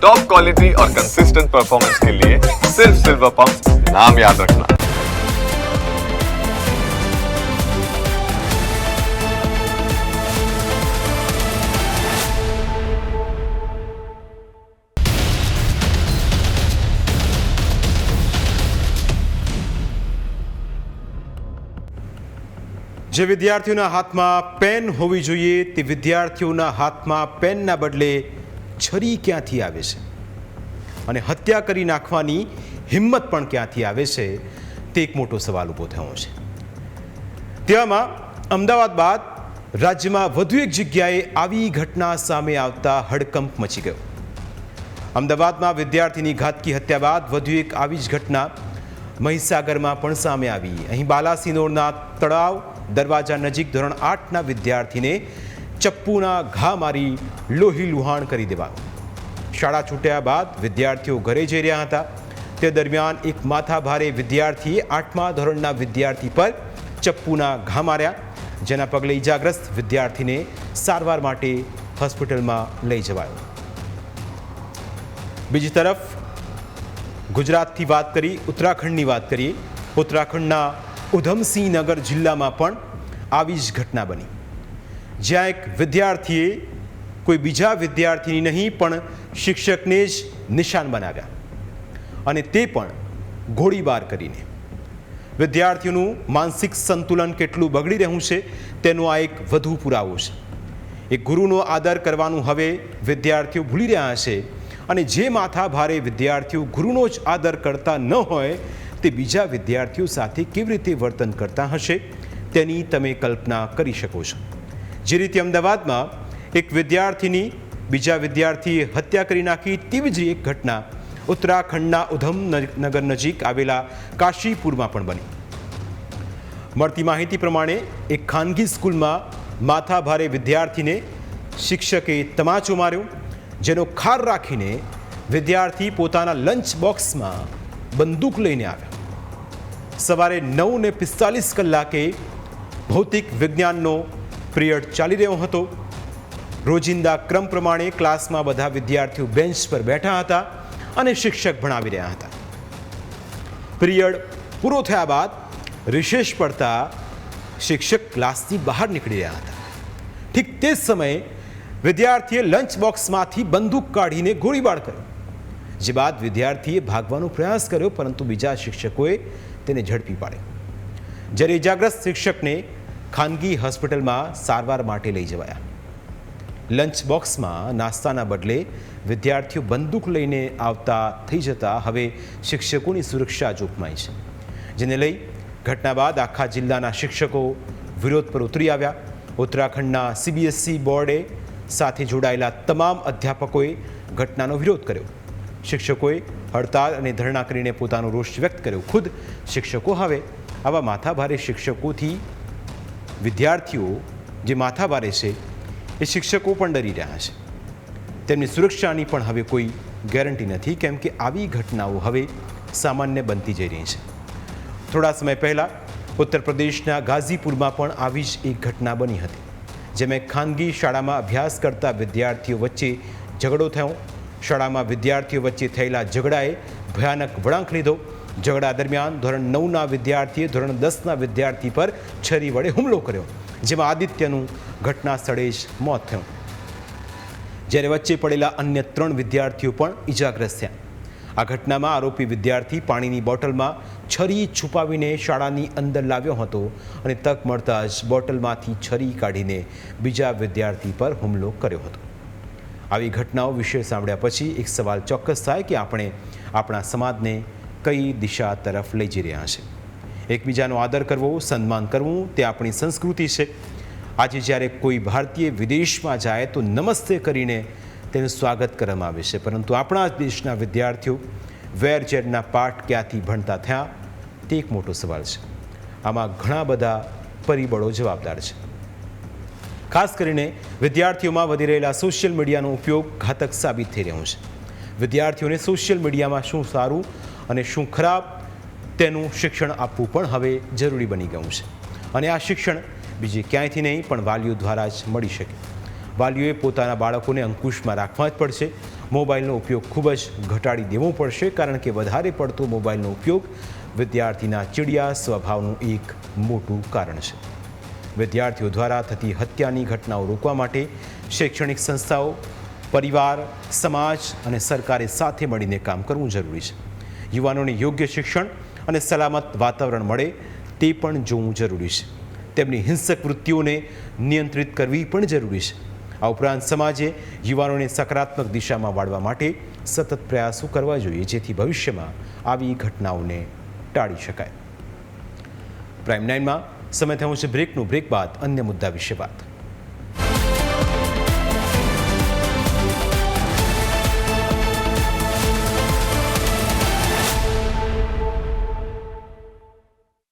Top quality और consistent performance के लिए सिर्फ सिल्वर पंप नाम याद रखना જે વિદ્યાર્થીઓના હાથમાં પેન હોવી જોઈએ તે વિદ્યાર્થીઓના હાથમાં પેનના બદલે છરી ક્યાંથી આવે છે? અને હત્યા કરી નાખવાની હિંમત પણ ક્યાંથી આવે છે? તે એક મોટો સવાલ ઊભો થયો છે. તેવામાં અમદાવાદ બાદ રાજ્યમાં વધુ એક જગ્યાએ આવી ઘટના સામે આવતા હડકંપ મચી ગયો. અમદાવાદમાં વિદ્યાર્થીની ઘાતકી હત્યા બાદ વધુ એક આવી જ ઘટના મહીસાગરમાં પણ સામે આવી. અહીં બાલાસિનોરના તળાવ દરવાજા નજીક ધોરણ આઠના વિદ્યાર્થીને ચપ્પુના ઘા મારી લોહી લુહાણ કરી દેવાયો શાળા છૂટ્યા બાદ વિદ્યાર્થીઓ ઘરે જઈ રહ્યા હતા. તે દરમિયાન એક માથાભારે વિદ્યાર્થીએ આઠમા ધોરણના વિદ્યાર્થી પર ચપ્પુના ઘા માર્યા, જેના પગલે ઈજાગ્રસ્ત વિદ્યાર્થીને સારવાર માટે હોસ્પિટલમાં લઈ જવાયો. બીજી તરફ, ગુજરાતથી વાત કરી, ઉત્તરાખંડની વાત કરીએ, ઉત્તરાખંડના ઉધમસિંહ નગર જિલ્લામાં પણ આવી જ ઘટના બની. જ્યાં એક વિદ્યાર્થીએ કોઈ બીજા વિદ્યાર્થીની નહીં, પણ શિક્ષકને જ નિશાન બનાવ્યા. અને તે પણ ગોળીબાર કરીને. વિદ્યાર્થીઓનું માનસિક સંતુલન કેટલું બગડી રહ્યું છે, તેનો આ એક વધુ પુરાવો છે. એ ગુરુનો આદર કરવાનું હવે વિદ્યાર્થીઓ ભૂલી રહ્યા છે અને જે માથા ભારે વિદ્યાર્થીઓ ગુરુનો જ આદર કરતા ન હોય, તે બીજા વિદ્યાર્થીઓ સાથે કેવી રીતે વર્તન કરતા હશે, તેની તમે કલ્પના કરી શકો છો. જે રીતે અમદાવાદમાં એક વિદ્યાર્થીની બીજા વિદ્યાર્થીએ હત્યા કરી નાખી તેવી જ એક ઘટના ઉત્તરાખંડના ઉધમ નગર નજીક આવેલા કાશીપુરમાં પણ બની. મળતી માહિતી પ્રમાણે એક ખાનગી સ્કૂલમાં માથાભારે વિદ્યાર્થીને શિક્ષકે તમાચો માર્યો, જેનો ખાર રાખીને વિદ્યાર્થી પોતાના લંચ બોક્સમાં બંદૂક લઈને આવ્યો. સવારે નવ ને પિસ્તાલીસ કલાકે ભૌતિક વિજ્ઞાનનો પિરિયડ ચાલી રહ્યો હતો. રોજિંદા ક્રમ પ્રમાણે ક્લાસમાં બધા વિદ્યાર્થીઓ બેન્ચ પર બેઠા હતા અને શિક્ષક ભણાવી રહ્યા હતા. પિરિયડ પૂરો થયા બાદ રિશેષ પડતા શિક્ષક ક્લાસથી બહાર નીકળી રહ્યા હતા. ઠીક તે જ સમયે વિદ્યાર્થીએ લંચ બોક્સમાંથી બંદૂક કાઢીને ગોળીબાર કર્યો. જે બાદ વિદ્યાર્થીએ ભાગવાનો પ્રયાસ કર્યો, પરંતુ બીજા શિક્ષકોએ તેને ઝડપી પાડ્યો. જ્યારે ઇજાગ્રસ્ત શિક્ષકને ખાનગી હોસ્પિટલમાં સારવાર માટે લઈ જવાયા. લંચ બોક્સમાં નાસ્તાના બદલે વિદ્યાર્થીઓ બંદૂક લઈને આવતા થઈ જતા હવે શિક્ષકોની સુરક્ષા જોખમાઈ છે. જેને લઈ ઘટના બાદ આખા જિલ્લાના શિક્ષકો વિરોધ પર ઉતરી આવ્યા. ઉત્તરાખંડના સીબીએસઈ બોર્ડે સાથે જોડાયેલા તમામ અધ્યાપકોએ ઘટનાનો વિરોધ કર્યો. શિક્ષકોએ હડતાળ અને ધરણા કરીને પોતાનો રોષ વ્યક્ત કર્યો. ખુદ શિક્ષકો હવે આવા માથાભારે શિક્ષકોથી વિદ્યાર્થીઓ જે માથાભારે છે, એ શિક્ષકો પણ ડરી રહ્યા છે. તેમની સુરક્ષાની પણ હવે કોઈ ગેરંટી નથી, કેમ કે આવી ઘટનાઓ હવે સામાન્ય બનતી જઈ રહી છે. થોડા સમય પહેલાં ઉત્તર પ્રદેશના ગાઝીપુરમાં પણ આવી જ એક ઘટના બની હતી, જેમાં ખાનગી શાળામાં અભ્યાસ કરતા વિદ્યાર્થીઓ વચ્ચે ઝઘડો થયો. શાળામાં વિદ્યાર્થીઓ વચ્ચે થયેલા ઝઘડાએ ભયાનક વળાંક લીધો. ઝઘડા દરમિયાન ધોરણ નવના વિદ્યાર્થીએ ધોરણ દસના વિદ્યાર્થી પર છરી વડે હુમલો કર્યો, જેમાં આદિત્યનું ઘટના સ્થળે જ મોત થયું. જ્યારે વચ્ચે પડેલા અન્ય ત્રણ વિદ્યાર્થીઓ પણ ઈજાગ્રસ્ત થયા. આ ઘટનામાં આરોપી વિદ્યાર્થી પાણીની બોટલમાં છરી છુપાવીને શાળાની અંદર લાવ્યો હતો અને તક મળતા જ બોટલમાંથી છરી કાઢીને બીજા વિદ્યાર્થી પર હુમલો કર્યો હતો. આવી ઘટનાઓ વિશે સાંભળ્યા પછી એક સવાલ ચોક્કસ થાય કે આપણે આપણા સમાજને કઈ દિશા તરફ લઈ જઈ રહ્યા છે. એકબીજાનો આદર કરવો, સન્માન કરવું, તે આપણી સંસ્કૃતિ છે. આજે જ્યારે કોઈ ભારતીય વિદેશમાં જાય તો નમસ્તે કરીને તેનું સ્વાગત કરવામાં આવે છે. પરંતુ આપણા જ દેશના વિદ્યાર્થીઓ વેરઝેરના પાઠ ક્યાંથી ભણતા થયા? તે એક મોટો સવાલ છે. આમાં ઘણા બધા પરિબળો જવાબદાર છે. ખાસ કરીને વિદ્યાર્થીઓમાં વધી રહેલા સોશિયલ મીડિયાનો ઉપયોગ ઘાતક સાબિત થઈ રહ્યો છે. વિદ્યાર્થીઓને સોશિયલ મીડિયામાં શું સારું અને શું ખરાબ તેનું શિક્ષણ આપવું પણ હવે જરૂરી બની ગયું છે. અને આ શિક્ષણ બીજે ક્યાંયથી નહીં, પણ વાલીઓ દ્વારા જ મળી શકે. વાલીઓએ પોતાના બાળકોને અંકુશમાં રાખવા જ પડશે. મોબાઈલનો ઉપયોગ ખૂબ જ ઘટાડી દેવો પડશે, કારણ કે વધારે પડતો મોબાઈલનો ઉપયોગ વિદ્યાર્થીના ચીડિયા સ્વભાવનું એક મોટું કારણ છે. વિદ્યાર્થીઓ દ્વારા થતી હત્યાની ઘટનાઓ રોકવા માટે શૈક્ષણિક સંસ્થાઓ, પરિવાર, સમાજ અને સરકારે સાથે મળીને કામ કરવું જરૂરી છે. યુવાનોને યોગ્ય શિક્ષણ અને સલામત વાતાવરણ મળે તે પણ જોવું જરૂરી છે. તેમની હિંસક વૃત્તિઓને નિયંત્રિત કરવી પણ જરૂરી છે. આ ઉપરાંત સમાજે યુવાનોને સકારાત્મક દિશામાં વાળવા માટે સતત પ્રયાસો કરવા જોઈએ, જેથી ભવિષ્યમાં આવી ઘટનાઓને ટાળી શકાય. પ્રાઇમ નાઇનમાં સમય થયો છે બ્રેકનું. બ્રેક બાદ અન્ય મુદ્દા વિશે વાત.